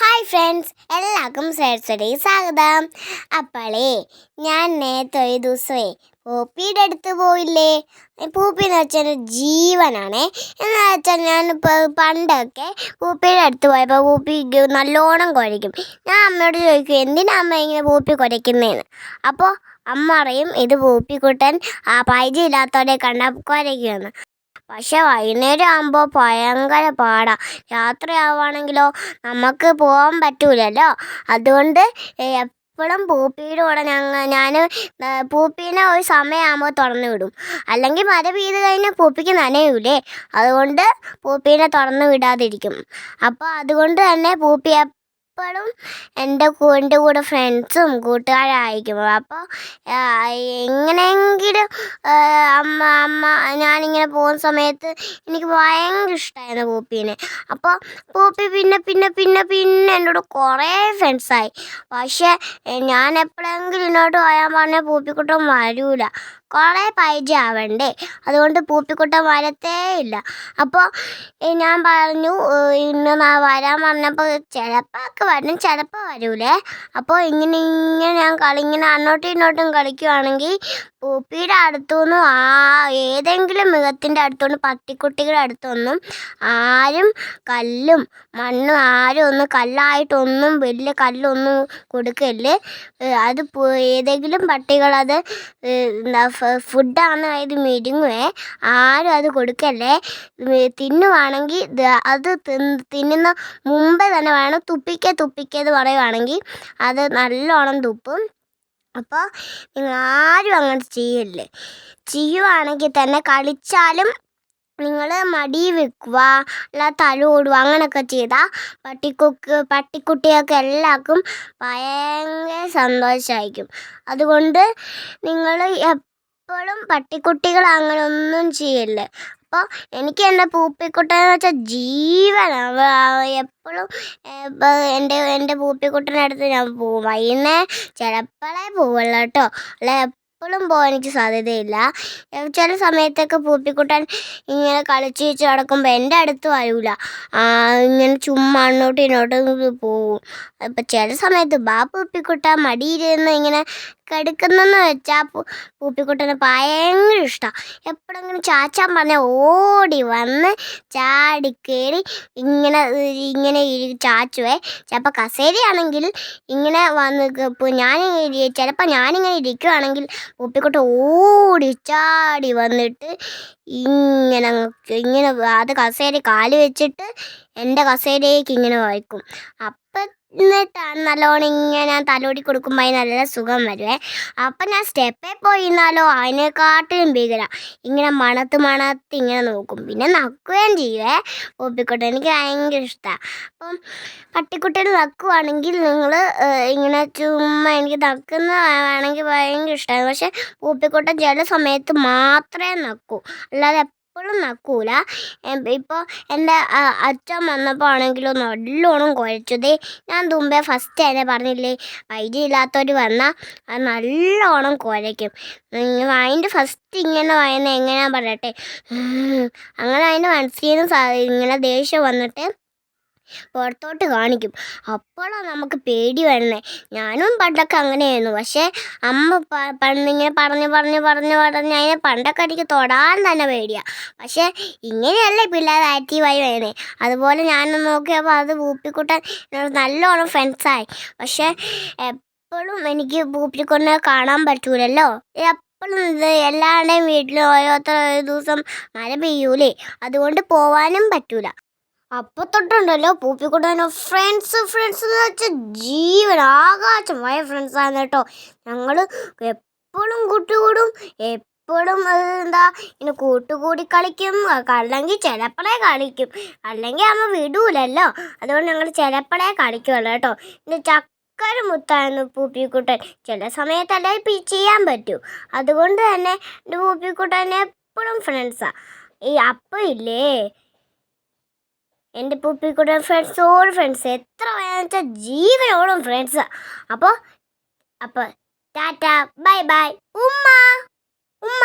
Hi friends എല്ലാവർക്കും സേഴ്സടി സ്വാഗതം. അപ്പോളേ ഞാൻ നേരത്തെ ഒരു ദിവസമേ പൂപ്പിയുടെ അടുത്ത് പോയില്ലേ? പൂപ്പി എന്ന് വെച്ചാൽ ജീവനാണേ. എന്ന് വെച്ചാൽ ഞാൻ പണ്ടൊക്കെ പൂപ്പിയുടെ അടുത്ത് പോയപ്പോൾ പൂപ്പി നല്ലോണം കുരയ്ക്കും. ഞാൻ അമ്മയോട് ചോദിക്കും എന്തിനാ അമ്മ ഇങ്ങനെ പൂപ്പി കുരയ്ക്കുന്നതെന്ന് അപ്പോൾ അമ്മ പറയും ഇത് പൂപ്പിക്കുട്ടൻ ആ പൈജ ഇല്ലാത്തവരെ കണ്ട കുരയ്ക്കുമെന്ന്. പക്ഷെ വൈകുന്നേരം ആകുമ്പോൾ ഭയങ്കര പാടാ. രാത്രിയാവുകയാണെങ്കിലോ നമുക്ക് പോകാൻ പറ്റൂലല്ലോ. അതുകൊണ്ട് എപ്പോഴും പൂപ്പിയുടെ കൂടെ ഞങ്ങൾ ഞാൻ പൂപ്പീനെ ഒരു സമയമാകുമ്പോൾ തുറന്നു വിടും. അല്ലെങ്കിൽ മഴ പെയ്ത് കഴിഞ്ഞാൽ പൂപ്പിക്ക് നനയൂലേ. അതുകൊണ്ട് പൂപ്പീനെ തുറന്നു വിടാതിരിക്കും. അപ്പോൾ അതുകൊണ്ട് തന്നെ പൂപ്പി എപ്പോഴും എന്റെ എന്റെ കൂടെ ഫ്രണ്ട്സും കൂട്ടുകാരായിരിക്കും. അപ്പോൾ എങ്ങനെയെങ്കിലും അമ്മ അമ്മ ഞാനിങ്ങനെ പോകുന്ന സമയത്ത് എനിക്ക് ഭയങ്കര ഇഷ്ടമായിരുന്നു പൂപ്പീനെ. അപ്പോൾ പൂപ്പി പിന്നെ പിന്നെ പിന്നെ പിന്നെ എന്നോട് കുറേ ഫ്രണ്ട്സായി. പക്ഷേ ഞാൻ എപ്പോഴെങ്കിലും ഇന്നോട്ട് പോയാൽ പറഞ്ഞാൽ പൂപ്പിക്കുട്ടം വരൂല. കുറേ പരിചയമാവണ്ടേ അതുകൊണ്ട് പൂപ്പിക്കുട്ടൻ വരത്തേ ഇല്ല. അപ്പോൾ ഞാൻ പറഞ്ഞു ഇന്ന് നാ വരാൻ പറഞ്ഞപ്പോൾ ചിലപ്പോൾ ഒക്കെ വരും ചിലപ്പോൾ വരൂലേ? അപ്പോൾ ഇങ്ങനെ ഇങ്ങനെ ഞാൻ കളി ഇങ്ങനെ അങ്ങോട്ടും ഇങ്ങോട്ടും കളിക്കുവാണെങ്കിൽ പൂപ്പിയുടെ അടുത്തുനിന്നും ആ ഏതെങ്കിലും മൃഗത്തിന്റെ അടുത്തുനിന്ന് പട്ടിക്കുട്ടികളുടെ അടുത്തൊന്നും ആരും കല്ലും മണ്ണും ആരും ഒന്നും കല്ലായിട്ടൊന്നും വലിയ കല്ലൊന്നും കൊടുക്കല്ല്. അത് ഏതെങ്കിലും പട്ടികളത് എന്താ ഫുഡാണ് ഇത് മെരുങ്ങുവേ ആരും അത് കൊടുക്കല്ലേ. തിന്നുവാണെങ്കിൽ അത് തിന്ന് തിന്നുന്ന മുമ്പേ തന്നെ വേണം തുപ്പിക്കേ തുപ്പിക്കേന്ന് പറയുവാണെങ്കിൽ അത് നല്ലോണം തുപ്പും. അപ്പോൾ നിങ്ങൾ ആരും അങ്ങനെ ചെയ്യല്ലേ? ചെയ്യുവാണെങ്കിൽ തന്നെ കളിച്ചാലും നിങ്ങൾ മടി വെക്കുക അല്ല തല ഓടുക അങ്ങനെയൊക്കെ ചെയ്താൽ പട്ടിക്കൊക്ക് പട്ടിക്കുട്ടിയൊക്കെ എല്ലാവർക്കും ഭയങ്കര സന്തോഷമായിരിക്കും അതുകൊണ്ട് നിങ്ങൾ എപ്പോഴും പട്ടിക്കുട്ടികൾ അങ്ങനെ ഒന്നും ചെയ്യില്ല. അപ്പോൾ എനിക്ക് എന്റെ പൂപ്പിക്കുട്ടനെന്ന് വെച്ചാൽ ജീവനാണ് എപ്പോഴും എന്റെ എന്റെ പൂപ്പിക്കുട്ടന്റെ അടുത്ത് ഞാൻ പോവും. വൈകുന്നേരം ചിലപ്പോഴേ പോവുള്ളൂ കേട്ടോ. അല്ല എപ്പോഴും പോകാൻ എനിക്ക് സാധ്യതയില്ല. ചില സമയത്തൊക്കെ പൂപ്പിക്കുട്ടൻ ഇങ്ങനെ കളിച്ച് വെച്ച് നടക്കുമ്പോൾ എന്റെ അടുത്ത് വരൂല. ഇങ്ങനെ ചുമ്മാ അങ്ങോട്ടും ഇങ്ങോട്ടും പോവും. അപ്പം ചില സമയത്ത് ബാ പൂപ്പിക്കുട്ട മടിയിരുന്ന് ഇങ്ങനെ കിടക്കുന്നെന്ന് വെച്ചാൽ പൂപ്പിക്കുട്ടന് ഭയങ്കര ഇഷ്ടമാണ് എപ്പോഴെങ്കിലും ചാച്ചാൻ പറഞ്ഞ ഓടി വന്ന് ചാടിക്കേറി ഇങ്ങനെ ഇങ്ങനെ ചാച്ചുവേ ചിലപ്പോൾ കസേരയാണെങ്കിൽ ഇങ്ങനെ വന്ന് ഞാൻ ചിലപ്പോൾ ഞാനിങ്ങനെ ഇരിക്കുവാണെങ്കിൽ പൂപ്പിക്കുട്ട ഓടി ചാടി വന്നിട്ട് ഇങ്ങനെ ഇങ്ങനെ അത് കസേര കാൽ വെച്ചിട്ട് എന്റെ കസേരയ്ക്ക് ഇങ്ങനെ വായിക്കും. അപ്പം എന്നിട്ടാണ് നല്ലോണം ഇങ്ങനെ ഞാൻ തലോടി കൊടുക്കുമ്പോൾ നല്ല സുഖം വരുവേ. അപ്പം ഞാൻ സ്റ്റെപ്പിൽ പോയി എന്നാലോ അതിനെക്കാട്ടിലും ഭീകര. ഇങ്ങനെ മണത്ത് മണത്ത് ഇങ്ങനെ നോക്കും. പിന്നെ നക്കുകയും ചെയ്യുവേ പൂപ്പിക്കുട്ടൻ എനിക്ക് ഭയങ്കര ഇഷ്ടമാണ് അപ്പം പട്ടിക്കുട്ടികൾ നക്കുവാണെങ്കിൽ നിങ്ങൾ ഇങ്ങനെ ചുമ്മാ എനിക്ക് നക്കുന്ന വേണമെങ്കിൽ ഭയങ്കര ഇഷ്ടമാണ് പക്ഷെ പൂപ്പിക്കുട്ടൻ ചില സമയത്ത് മാത്രമേ നക്കൂ. അല്ലാതെ എപ്പോഴും നക്കൂല ഇപ്പോൾ എന്റെ അച്ഛൻ വന്നപ്പോൾ ആണെങ്കിലും നല്ലോണം കുഴച്ചതേ ഞാൻ തുമ്പേ ഫസ്റ്റ് തന്നെ പറഞ്ഞില്ലേ വൈദ്യമില്ലാത്തവർ വന്നാൽ അത് നല്ലോണം കുഴയ്ക്കും. അതിന്റെ ഫസ്റ്റ് ഇങ്ങനെ വായന എങ്ങനെയാ പറയട്ടെ. അങ്ങനെ അതിന്റെ മനസ്സിൽ നിന്ന് ഇങ്ങനെ ദേഷ്യം വന്നിട്ട് പുറത്തോട്ട് കാണിക്കും. അപ്പോഴാണ് നമുക്ക് പേടി വരുന്നത് ഞാനും പണ്ടൊക്കെ അങ്ങനെയായിരുന്നു. പക്ഷേ അമ്മ പണ്ടിങ്ങനെ പറഞ്ഞ് പറഞ്ഞ് പറഞ്ഞ് പറഞ്ഞ് അതിനെ പണ്ടൊക്കെ എനിക്ക് തൊടാൻ തന്നെ പേടിയാണ് പക്ഷേ ഇങ്ങനെയല്ലേ പിള്ളേർ ആക്റ്റീവായി വരുന്നത് അതുപോലെ ഞാനൊന്ന് നോക്കിയപ്പോൾ അത് പൂപ്പിക്കുട്ടൻ നല്ലോണം ഫ്രണ്ട്സായി പക്ഷേ എപ്പോഴും എനിക്ക് പൂപ്പിക്കുട്ടനെ കാണാൻ പറ്റൂലല്ലോ. എപ്പോഴും ഇത് എല്ലാവരുടെയും വീട്ടിൽ ഓരോരുത്തർ ഒരു ദിവസം മഴ പെയ്യൂലേ. അതുകൊണ്ട് പോവാനും പറ്റൂല. അപ്പൊ തൊട്ടുണ്ടല്ലോ പൂപ്പിക്കുട്ടനോ. ഫ്രണ്ട്സ് ഫ്രണ്ട്സ് എന്ന് വെച്ചാൽ ജീവൻ ആകാശമായ ഫ്രണ്ട്സ് ആണ് കേട്ടോ. ഞങ്ങൾ എപ്പോഴും കൂട്ടുകൂടും. എപ്പോഴും എന്താ ഇങ്ങനെ കൂട്ടുകൂടി കളിക്കും. അല്ലെങ്കിൽ ചിലപ്പോഴേ കളിക്കും. അല്ലെങ്കിൽ അമ്മ വിടൂലല്ലോ. അതുകൊണ്ട് ഞങ്ങൾ ചിലപ്പോഴേ കളിക്കുമല്ലോ കേട്ടോ. ഇന്ന് ചക്കര മുത്തായിരുന്നു പൂപ്പിക്കുട്ടൻ. ചില സമയത്തല്ലേ ഇപ്പം ചെയ്യാൻ പറ്റൂ. അതുകൊണ്ട് തന്നെ എന്റെ പൂപ്പിക്കുട്ടൻ എപ്പോഴും ഫ്രണ്ട്സാണ് ഈ അപ്പം ഇല്ലേ? എന്റെ പൂപ്പിക്കുട്ടൻ ഫ്രണ്ട്സോട് ഫ്രണ്ട്സ് എത്ര വേണമെന്ന് വെച്ചാൽ ജീവനോടും ഫ്രണ്ട്സ് അപ്പോൾ അപ്പോൾ ടാറ്റ ബൈ ബൈ. ഉമ്മ ഉമ്മ.